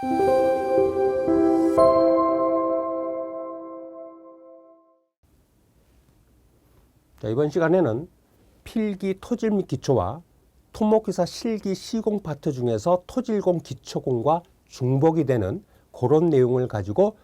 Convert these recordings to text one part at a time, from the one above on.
자, 이번 시간에는 필기 토질 및 기초와 토목기사 실기 시공 파트 중에서 토질공 기초공과 중복이 되는 그런 내용을 가지고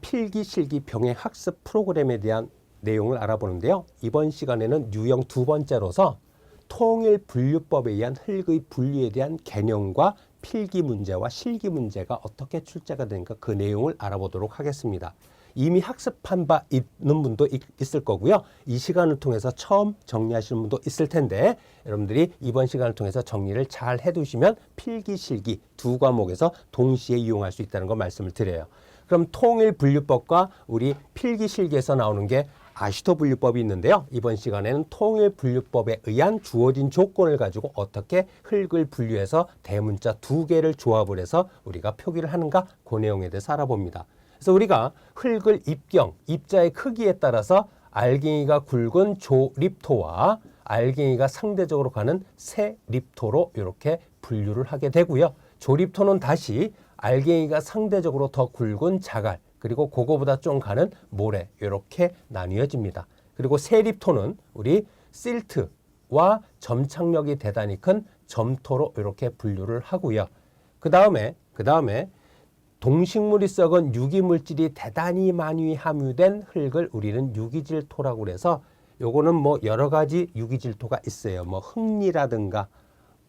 필기 실기 병행 학습 프로그램에 대한 내용을 알아보는데요. 이번 시간에는 유형 두 번째로서 통일 분류법에 의한 흙의 분류에 대한 개념과 필기 문제와 실기 문제가 어떻게 출제가 되는가 그 내용을 알아보도록 하겠습니다. 이미 학습한 바 있는 분도 있, 있을 거고요. 이 시간을 통해서 처음 정리하시는 분도 있을 텐데 여러분들이 이번 시간을 통해서 정리를 잘 해두시면 필기 실기 두 과목에서 동시에 이용할 수 있다는 거 말씀을 드려요. 그럼 통일 분류법과 우리 필기 실기에서 나오는 게 아시토 분류법이 있는데요. 이번 시간에는 통일 분류법에 의한 주어진 조건을 가지고 어떻게 흙을 분류해서 대문자 두 개를 조합을 해서 우리가 표기를 하는가 그 내용에 대해서 알아봅니다. 그래서 우리가 흙을 입경, 입자의 크기에 따라서 알갱이가 굵은 조립토와 알갱이가 상대적으로 가는 세립토로 이렇게 분류를 하게 되고요. 조립토는 다시 알갱이가 상대적으로 더 굵은 자갈, 그리고 그거보다 좀 가는 모래 이렇게 나뉘어집니다. 그리고 세립토는 우리 실트와 점착력이 대단히 큰 점토로 이렇게 분류를 하고요. 그 다음에 그 다음에 동식물이 썩은 유기물질이 대단히 많이 함유된 흙을 우리는 유기질토라고 그래서 요거는 뭐 여러 가지 유기질토가 있어요. 뭐 흙리라든가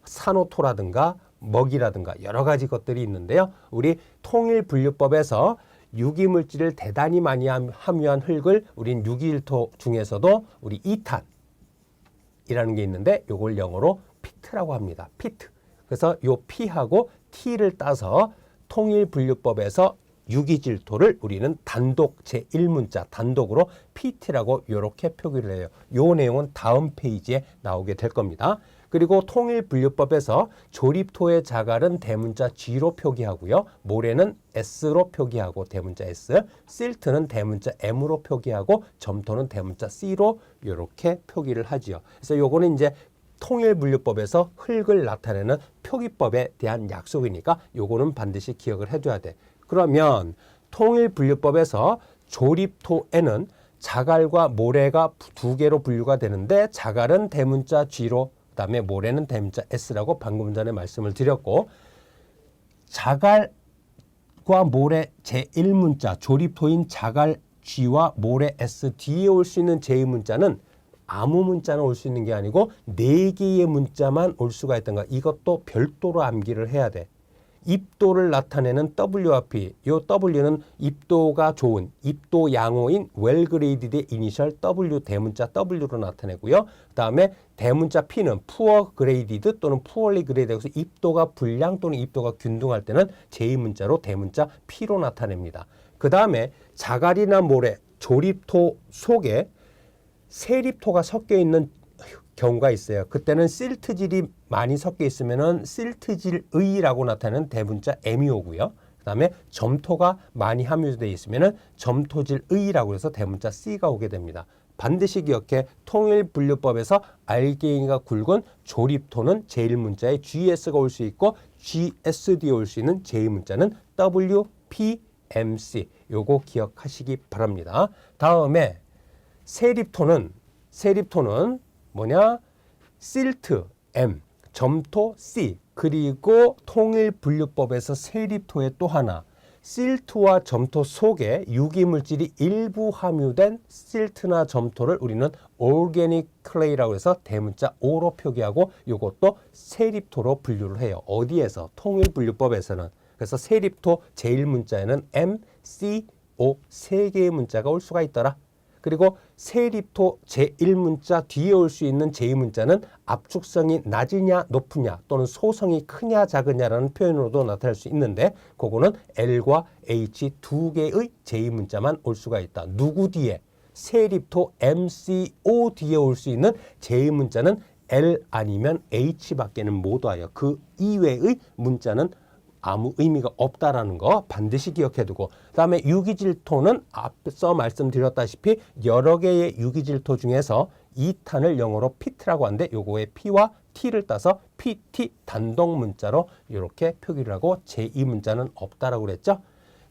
산호토라든가 먹이라든가 여러 가지 것들이 있는데요. 우리 통일 분류법에서 유기물질을 대단히 많이 함유한 흙을 우린 유기질토 중에서도 우리 이탄이라는 게 있는데 요걸 영어로 피트라고 합니다. 피트. 그래서 요 P하고 T를 따서 통일분류법에서 유기질토를 우리는 단독 제1문자 단독으로 PT라고 이렇게 표기를 해요. 요 내용은 다음 페이지에 나오게 될 겁니다. 그리고 통일분류법에서 조립토의 자갈은 대문자 G로 표기하고요. 모래는 S로 표기하고 대문자 S, 실트는 대문자 M으로 표기하고 점토는 대문자 C로 이렇게 표기를 하지요. 그래서 요거는 이제 통일분류법에서 흙을 나타내는 표기법에 대한 약속이니까 요거는 반드시 기억을 해둬야 돼. 그러면 통일분류법에서 조립토에는 자갈과 모래가 두 개로 분류가 되는데 자갈은 대문자 G로 그다음에 모래는 대문자 S라고 방금 전에 말씀을 드렸고 자갈과 모래 제1문자 조립토인 자갈 G와 모래 S 뒤에 올 수 있는 제2문자는 아무 문자는 올수 있는 게 아니고 네 개의 문자만 올 수가 있던가 이것도 별도로 암기를 해야 돼. 입도를 나타내는 WRP, 요 W는 입도가 좋은, 입도 양호인 웰그레이드의 이니셜 W 대문자 W로 나타내고요. 그 다음에 대문자 P는 푸어 그레이디드 또는 푸어리 그레이드에서 입도가 불량 또는 입도가 균등할 때는 제2문자로 대문자 P로 나타냅니다. 그 다음에 자갈이나 모래, 조립토 속에 세립토가 섞여 있는 경우가 있어요. 그때는 실트질이 많이 섞여 있으면은 실트질의라고 나타내는 대문자 M이 오고요. 그다음에 점토가 많이 함유되어 있으면은 점토질의라고 해서 대문자 C가 오게 됩니다. 반드시 기억해 통일 분류법에서 알갱이가 굵은 조립토는 제1문자에 GS가 올 수 있고 GSD에 올수 있는 제2문자는 WPMC 요거 기억하시기 바랍니다. 다음에 세립토는 세립토는 뭐냐? 실트 M, 점토 C, 그리고 통일분류법에서 세립토의 또 하나 실트와 점토 속에 유기물질이 일부 함유된 실트나 점토를 우리는 오르게닉 클레이라고 해서 대문자 O로 표기하고 이것도 세립토로 분류를 해요. 어디에서? 통일분류법에서는. 그래서 세립토 제1문자에는 M, C, O 세 개의 문자가 올 수가 있더라. 그리고 세립토 제1문자 뒤에 올 수 있는 제2문자는 압축성이 낮으냐 높으냐 또는 소성이 크냐 작으냐라는 표현으로도 나타날 수 있는데 그거는 L과 H 두 개의 제2문자만 올 수가 있다. 누구 뒤에? 세립토 MCO 뒤에 올 수 있는 제2문자는 L 아니면 H밖에는 못 와요. 그 이외의 문자는 아무 의미가 없다라는 거 반드시 기억해두고 그다음에 유기질토는 앞서 말씀드렸다시피 여러 개의 유기질토 중에서 2탄을 영어로 피트라고 하는데 요거의 P와 T를 따서 PT 단독 문자로 이렇게 표기를 하고 제2 문자는 없다라고 그랬죠.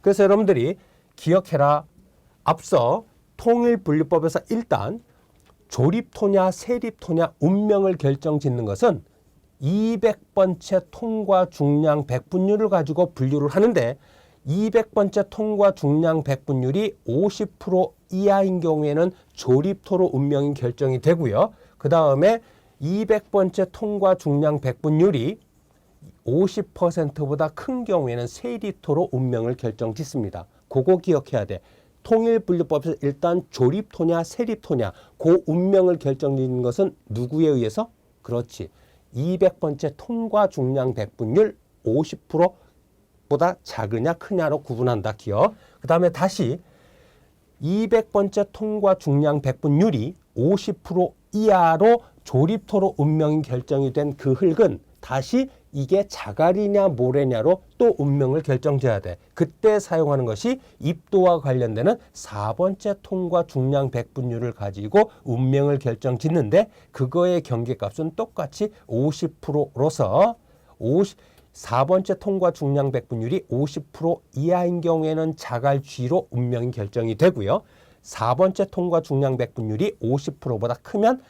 그래서 여러분들이 기억해라. 앞서 통일분류법에서 일단 조립토냐 세립토냐 운명을 결정짓는 것은 200번째 통과 중량 백분율을 가지고 분류를 하는데 200번째 통과 중량 백분율이 50% 이하인 경우에는 조립토로 운명이 결정이 되고요. 그 다음에 200번째 통과 중량 백분율이 50%보다 큰 경우에는 세리토로 운명을 결정 짓습니다. 그거 기억해야 돼. 통일분류법에서 일단 조립토냐 세립토냐 그 운명을 결정짓는 것은 누구에 의해서? 그렇지. 200번째 통과 중량 백분율 50%보다 작으냐 크냐로 구분한다. 기억. 그 다음에 다시 200번째 통과 중량 백분율이 50% 이하로 조립토로 운명이 결정이 된 그 흙은 다시 이게 자갈이냐 모래냐로 또 운명을 결정져야 돼. 그때 사용하는 것이 입도와 관련되는 4번째 통과 중량 백분율을 가지고 운명을 결정짓는데 그거의 경계값은 똑같이 50%로서 50 4번째 통과 중량 백분율이 50% 이하인 경우에는 자갈 G로 운명이 결정이 되고요. 4번째 통과 중량 백분율이 50%보다 크면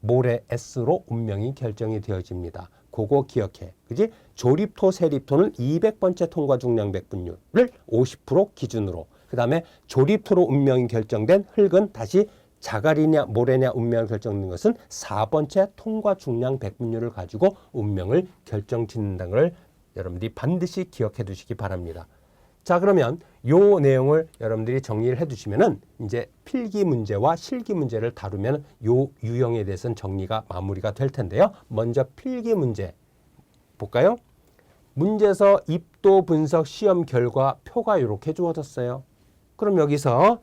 모래 S로 운명이 결정이 되어집니다. 그거 기억해. 그지? 조립토, 세립토는 200번째 통과 중량 백분율을 50% 기준으로. 그 다음에 조립토로 운명이 결정된 흙은 다시 자갈이냐 모래냐 운명을 결정짓는 것은 4번째 통과 중량 백분율을 가지고 운명을 결정짓는다는 걸 여러분들이 반드시 기억해 두시기 바랍니다. 자 그러면 요 내용을 여러분들이 정리를 해 두시면은 이제 필기 문제와 실기 문제를 다루면 요 유형에 대해서는 정리가 마무리가 될 텐데요. 먼저 필기 문제 볼까요? 문제에서 입도 분석 시험 결과 표가 이렇게 주어졌어요. 그럼 여기서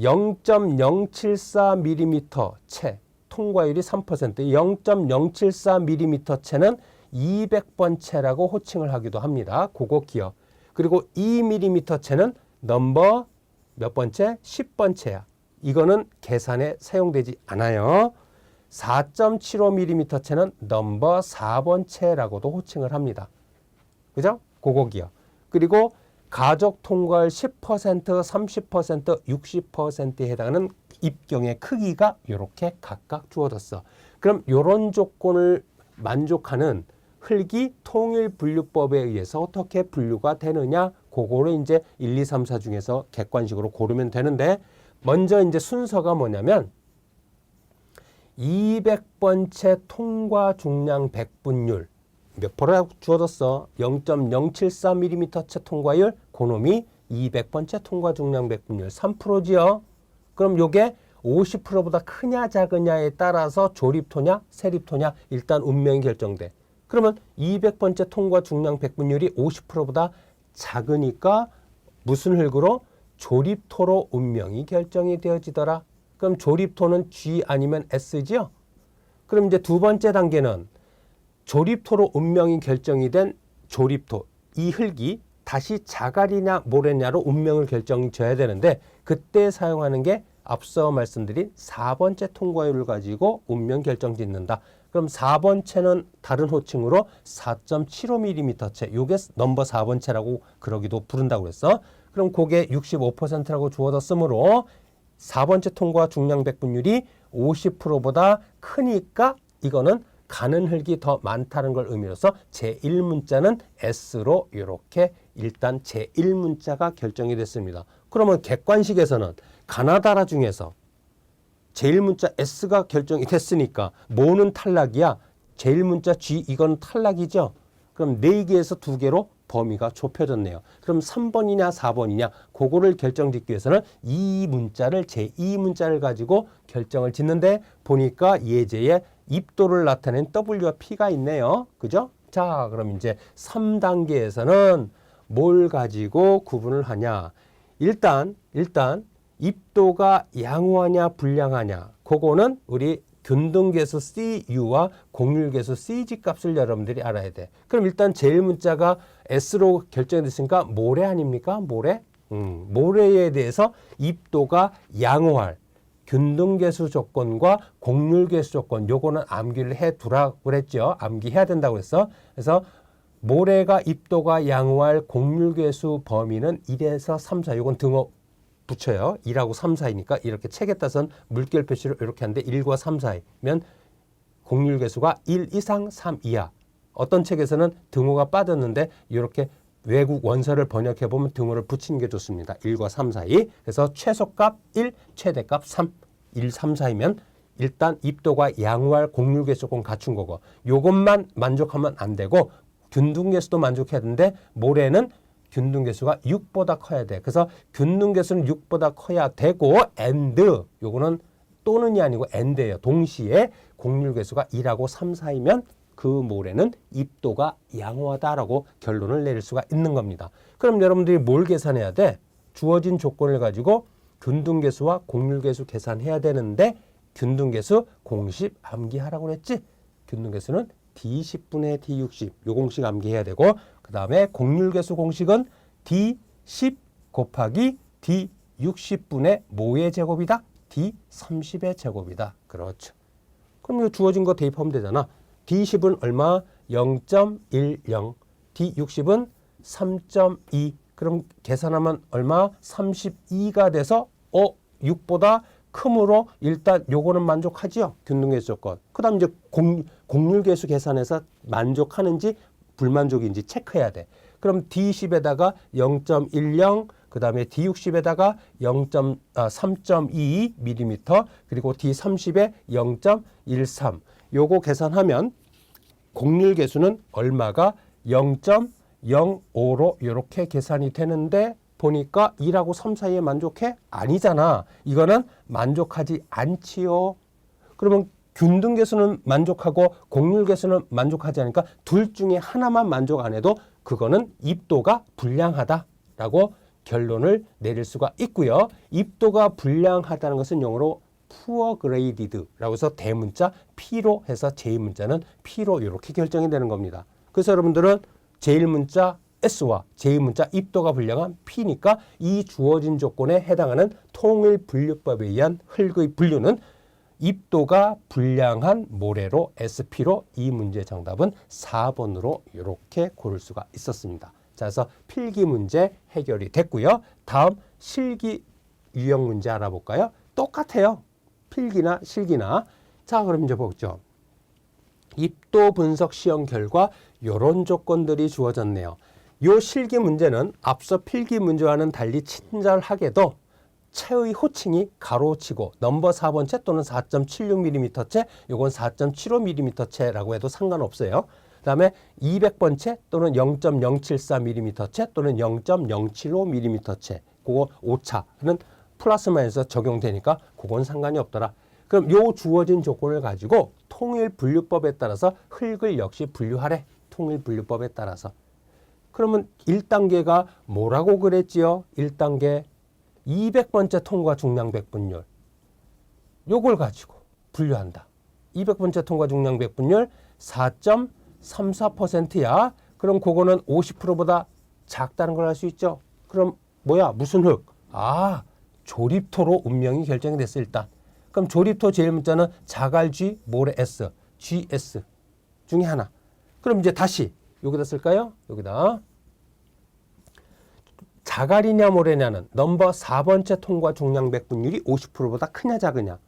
0.074mm 채 통과율이 3% 0.074mm 채는 200번 채라고 호칭을 하기도 합니다. 그거 기억. 그리고 2mm 채는 넘버 몇 번째? 10번째야. 이거는 계산에 사용되지 않아요. 4.75mm 채는 넘버 4번째라고도 호칭을 합니다. 그죠? 그거 기억. 그리고 가족 통과율 10%, 30%, 60%에 해당하는 입경의 크기가 이렇게 각각 주어졌어. 그럼 이런 조건을 만족하는 흙이 통일 분류법에 의해서 어떻게 분류가 되느냐? 그거를 이제 1, 2, 3, 4 중에서 객관식으로 고르면 되는데 먼저 이제 순서가 뭐냐면 200번째 통과 중량 백분율 몇 프로라고 주어졌어? 0.074mm 채 통과율 그놈이 200번째 통과 중량 백분율 3%지요. 그럼 요게 50%보다 크냐 작으냐에 따라서 조립토냐 세립토냐 일단 운명이 결정돼. 그러면 200번째 통과 중량 백분율이 50%보다 작으니까 무슨 흙으로 조립토로 운명이 결정이 되어지더라. 그럼 조립토는 G 아니면 S지요. 그럼 이제 두 번째 단계는 조립토로 운명이 결정이 된 조립토 이 흙이 다시 자갈이냐 모래냐로 운명을 결정져야 되는데 그때 사용하는 게 앞서 말씀드린 4번째 통과율을 가지고 운명 결정 짓는다. 그럼 4번째는 다른 호칭으로 4.75mm 채, 요게 넘버 4번째라고 그러기도 부른다고 그랬어. 그럼 그게 65%라고 주어졌으므로 4번째 통과 중량 백분율이 50%보다 크니까 이거는 가는 흙이 더 많다는 걸 의미로서 제1문자는 S로 이렇게 일단 제1문자가 결정이 됐습니다. 그러면 객관식에서는 가나다라 중에서 제1문자 S가 결정이 됐으니까 뭐는 탈락이야? 제1문자 G 이건 탈락이죠. 그럼 4개에서 2개로 범위가 좁혀졌네요. 그럼 3번이냐 4번이냐 그거를 결정짓기 위해서는 이 문자를 제2문자를 가지고 결정을 짓는데 보니까 예제에 입도를 나타낸 W와 P가 있네요. 그죠? 자, 그럼 이제 3단계에서는 뭘 가지고 구분을 하냐? 일단 일단 입도가 양호하냐 불량하냐 그거는 우리 균등계수 CU와 공률계수 CG 값을 여러분들이 알아야 돼. 그럼 일단 제일 문자가 S로 결정이 됐으니까 모래 아닙니까? 모래? 음, 모래에 대해서 입도가 양호할 균등계수 조건과 공률계수 조건 요거는 암기를 해 두라고 그랬죠. 암기해야 된다고 했어. 그래서 모래가 입도가 양호할 공률계수 범위는 1에서 3, 4. 요건 등호 붙여요. 2라고 3, 4이니까 이렇게 책에 따선 물결 표시를 이렇게 하는데 1과 3, 4이면 공률계수가 1 이상 3 이하. 어떤 책에서는 등호가 빠졌는데 이렇게 외국 원서를 번역해 보면 등호를 붙이는 게 좋습니다. 1과 3 사이. 그래서 최소값 1, 최대값 3. 1, 3, 4이면 일단 입도가 양호할 공률계 조건 갖춘 거고 요것만 만족하면 안 되고 균등계수도 만족해야 되는데 모래는 균등계수가 6보다 커야 돼. 그래서 균등계수는 6보다 커야 되고 and 요거는 또는이 아니고 and예요. 동시에 공률계수가 2하고 3 사이면 그 모래는 입도가 양호하다라고 결론을 내릴 수가 있는 겁니다. 그럼 여러분들이 뭘 계산해야 돼? 주어진 조건을 가지고 균등계수와 공률계수 계산해야 되는데 균등계수 공식 암기하라고 그랬지? 균등계수는 D10분의 D60 요 공식 암기해야 되고 그 다음에 공률계수 공식은 D10 곱하기 D60분의 뭐의 제곱이다? D30의 제곱이다. 그렇죠. 그럼 이 주어진 거 대입하면 되잖아. D10은 얼마? 0.10. D60은 3.2. 그럼 계산하면 얼마? 32가 돼서 어 6보다 크므로 일단 요거는 만족하지요. 균등계수 조건. 그 다음 이제 공, 공률계수 계산해서 만족하는지 불만족인지 체크해야 돼. 그럼 D10에다가 0.10 그다음에 D60에다가 0. 아, 3.22 그리고 D30에 0.13 요거 계산하면 공률 계수는 얼마가 0.05로 이렇게 계산이 되는데 보니까 2라고 3 사이에 만족해? 아니잖아. 이거는 만족하지 않지요. 그러면 균등 계수는 만족하고 공률 계수는 만족하지 않으니까 둘 중에 하나만 만족 안 해도 그거는 입도가 불량하다라고 결론을 내릴 수가 있고요. 입도가 불량하다는 것은 영어로 poor graded라고 해서 대문자 P로 해서 제1문자는 P로 이렇게 결정이 되는 겁니다. 그래서 여러분들은 제1문자 S와 제2문자 입도가 불량한 P니까 이 주어진 조건에 해당하는 통일 분류법에 의한 흙의 분류는 입도가 불량한 모래로 SP로 이 문제 정답은 4번으로 이렇게 고를 수가 있었습니다. 자, 그래서 필기 문제 해결이 됐고요. 다음 실기 유형 문제 알아볼까요? 똑같아요. 필기나 실기나. 자, 그럼 이제 보죠. 입도 분석 시험 결과 이런 조건들이 주어졌네요. 요 실기 문제는 앞서 필기 문제와는 달리 친절하게도 채의 호칭이 가로치고 넘버 4번째 또는 4.76mm채, 요건 4.75mm채라고 해도 상관없어요. 그 다음에 200번째 또는 0.074mm채 또는 0.075mm채, 그거 오차는 플러스 마이너스 적용되니까 그건 상관이 없더라. 그럼 요 주어진 조건을 가지고 통일 분류법에 따라서 흙을 역시 분류하래. 통일 분류법에 따라서. 그러면 1단계가 뭐라고 그랬지요? 1단계 200번째 통과 중량 백분율. 요걸 가지고 분류한다. 200번째 통과 중량 백분율 4.34%야. 그럼 그거는 50%보다 작다는 걸 알 수 있죠. 그럼 뭐야? 무슨 흙? 아, 조립토로 운명이 결정이 됐어 일단. 그럼 조립토 제일 문자는 자갈G 모래 S, GS 중에 하나. 그럼 이제 다시 여기다 쓸까요? 여기다. 자갈이냐 모래냐는 넘버 4번째 통과 중량 백분율이 50%보다 크냐 작으냐로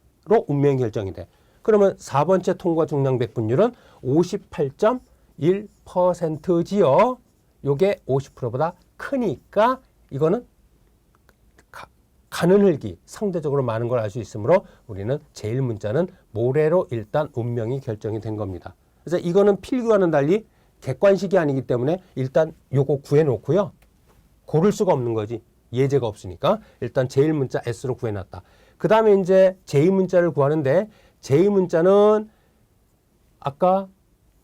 운명이 결정이 돼. 그러면 4번째 통과 중량 백분율은 58.1%지요. 요게 50%보다 크니까 이거는 가, 가는 흙이 상대적으로 많은 걸 알 수 있으므로 우리는 제일 문자는 모래로 일단 운명이 결정이 된 겁니다. 그래서 이거는 필기와는 달리 객관식이 아니기 때문에 일단 요거 구해 놓고요. 고를 수가 없는 거지. 예제가 없으니까. 일단 제일 문자 S로 구해놨다. 그 다음에 이제 제2 문자를 구하는데 제2 문자는 아까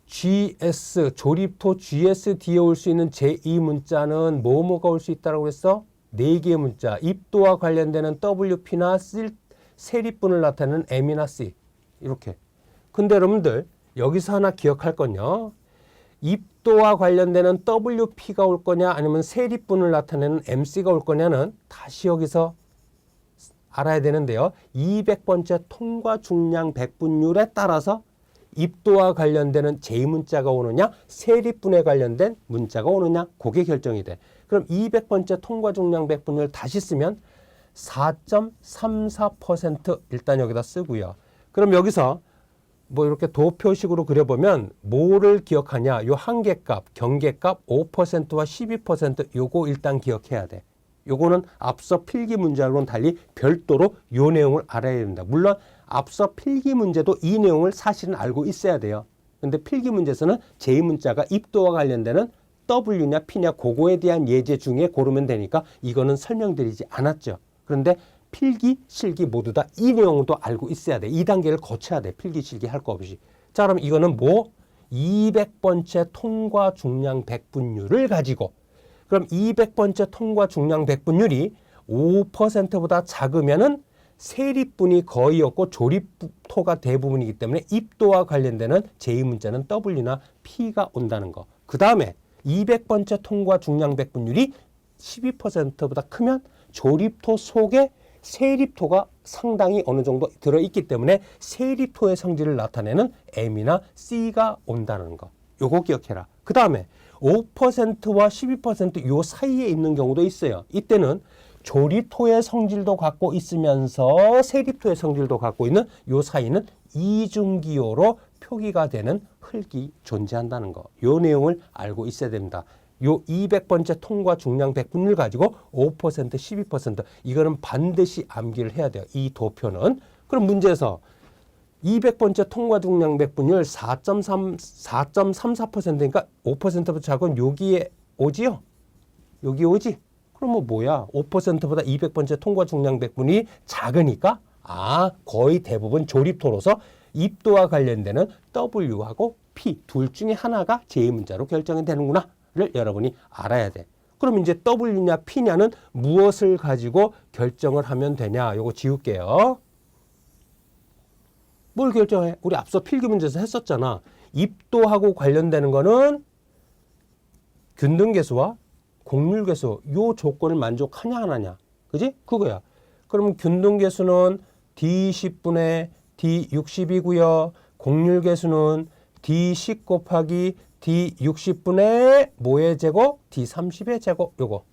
GS, 조립토 GSD에 올 수 있는 제2 문자는 뭐뭐가 올 수 있다고 그랬어? 네 개의 문자. 입도와 관련되는 WP나 세립분을 나타내는 M이나 C. 이렇게. 근데 여러분들 여기서 하나 기억할 건요. 입도와 관련되는 WP가 올 거냐 아니면 세립분을 나타내는 MC가 올 거냐는 다시 여기서 알아야 되는데요. 200번째 통과 중량 백분율에 따라서 입도와 관련되는 제2문자가 오느냐, 세립분에 관련된 문자가 오느냐, 그게 결정이 돼. 그럼 200번째 통과 중량 백분율 다시 쓰면 4.34% 일단 여기다 쓰고요. 그럼 여기서 뭐 이렇게 도표식으로 그려보면 뭐를 기억하냐? 요 한계값, 경계값 5%와 12% 요거 일단 기억해야 돼. 요거는 앞서 필기 문제하고는 달리 별도로 요 내용을 알아야 됩니다. 물론 앞서 필기 문제도 이 내용을 사실은 알고 있어야 돼요. 근데 필기 문제에서는 제2문자가 입도와 관련되는 W냐 P냐 그거에 대한 예제 중에 고르면 되니까 이거는 설명드리지 않았죠. 그런데 필기, 실기 모두 다이 내용도 알고 있어야 돼. 이 단계를 거쳐야 돼. 필기, 실기 할 거 없이. 자, 그럼 이거는 뭐? 200번째 통과 중량 백분율을 가지고 그럼 200번째 통과 중량 백분율이 5%보다 작으면은 세립분이 거의 없고 조립토가 대부분이기 때문에 입도와 관련되는 제2문자는 W나 P가 온다는 거. 그 다음에 200번째 통과 중량 백분율이 12%보다 크면 조립토 속에 세립토가 상당히 어느 정도 들어있기 때문에 세립토의 성질을 나타내는 M이나 C가 온다는 거. 요거 기억해라. 그 다음에 5%와 12%요 사이에 있는 경우도 있어요. 이때는 조립토의 성질도 갖고 있으면서 세립토의 성질도 갖고 있는 요 사이는 이중기호로 표기가 되는 흙이 존재한다는 거. 요 내용을 알고 있어야 됩니다. 요 200번째 통과 중량 백분율 가지고 5% 12% 이거는 반드시 암기를 해야 돼요. 이 도표는. 그럼 문제에서 200번째 통과 중량 백분율 4.3 4.34%니까 5%보다 작은 여기에 오지요. 여기 오지. 그럼 뭐 뭐야? 5%보다 200번째 통과 중량 백분이 작으니까 아 거의 대부분 조립토로서 입도와 관련되는 W하고 P 둘 중에 하나가 제2문자로 결정이 되는구나 를 여러분이 알아야 돼. 그럼 이제 W냐 P냐는 무엇을 가지고 결정을 하면 되냐? 요거 지울게요. 뭘 결정해? 우리 앞서 필기 문제에서 했었잖아. 입도하고 관련되는 거는 균등계수와 공률계수 요 조건을 만족하냐 안 하냐. 그지? 그거야. 그럼 균등계수는 D10분의 D60이고요. 공률계수는 D10 곱하기 D60분의 뭐의 제곱? D30의 제곱 요거.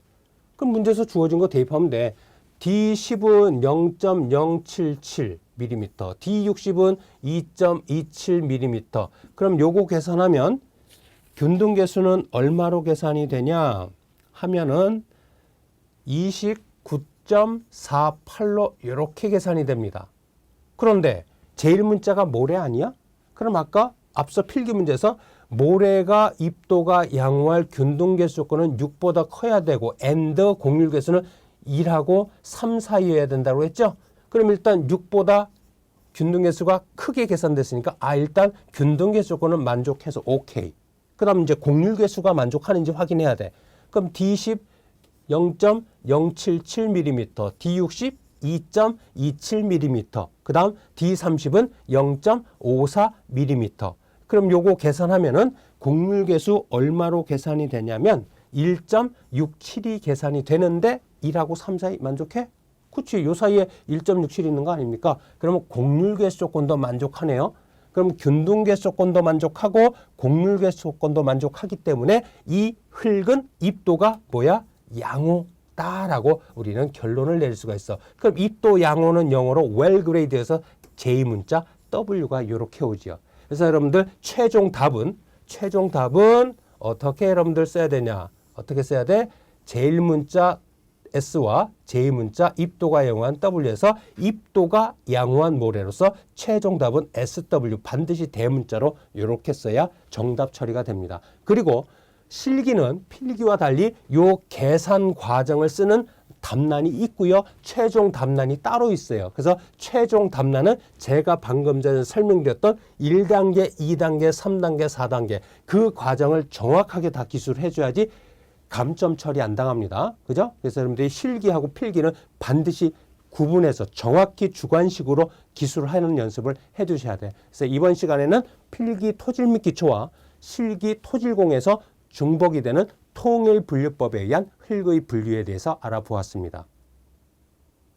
그럼 문제에서 주어진 거 대입하면 돼. D10은 0.077mm, D60은 2.27mm. 그럼 요거 계산하면 균등 계수는 얼마로 계산이 되냐 하면은 29.48로 이렇게 계산이 됩니다. 그런데 제일 문자가 모래 아니야? 그럼 아까 앞서 필기 문제에서 모래가 입도가 양호할 균등계수 조건은 6보다 커야 되고 and 공률계수는 1하고 3 사이여야 된다고 했죠? 그럼 일단 6보다 균등계수가 크게 계산됐으니까 아 일단 균등계수 조건은 만족해서 오케이. 그다음 이제 공률계수가 만족하는지 확인해야 돼. 그럼 D10 0.077mm, D60 2.27mm, 그 다음 D30은 0.54mm. 그럼 요거 계산하면은 공률계수 얼마로 계산이 되냐면 1.67이 계산이 되는데 1하고 3 사이 만족해? 그치. 요 사이에 1.67 있는 거 아닙니까? 그러면 공률계수 조건도 만족하네요. 그럼 균등계수 조건도 만족하고 공률계수 조건도 만족하기 때문에 이 흙은 입도가 뭐야? 양호다라고 우리는 결론을 낼 수가 있어. 그럼 입도 양호는 영어로 well grade에서 제2문자 W가 이렇게 오지요. 그래서 여러분들 최종 답은 최종 답은 어떻게 여러분들 써야 되냐? 어떻게 써야 돼? 제일 문자 S와 제2문자 입도가 양호한 W에서 입도가 양호한 모래로서 최종 답은 SW 반드시 대문자로 이렇게 써야 정답 처리가 됩니다. 그리고 실기는 필기와 달리 요 계산 과정을 쓰는 답란이 있고요. 최종 답란이 따로 있어요. 그래서 최종 답란은 제가 방금 전에 설명드렸던 1단계, 2단계, 3단계, 4단계 그 과정을 정확하게 다 기술해 줘야지 감점 처리 안 당합니다. 그죠? 그래서 여러분들이 실기하고 필기는 반드시 구분해서 정확히 주관식으로 기술을 하는 연습을 해 두셔야 돼. 그래서 이번 시간에는 필기 토질 및 기초와 실기 토질공에서 중복이 되는 통일 분류법에 의한 흙의 분류에 대해서 알아보았습니다.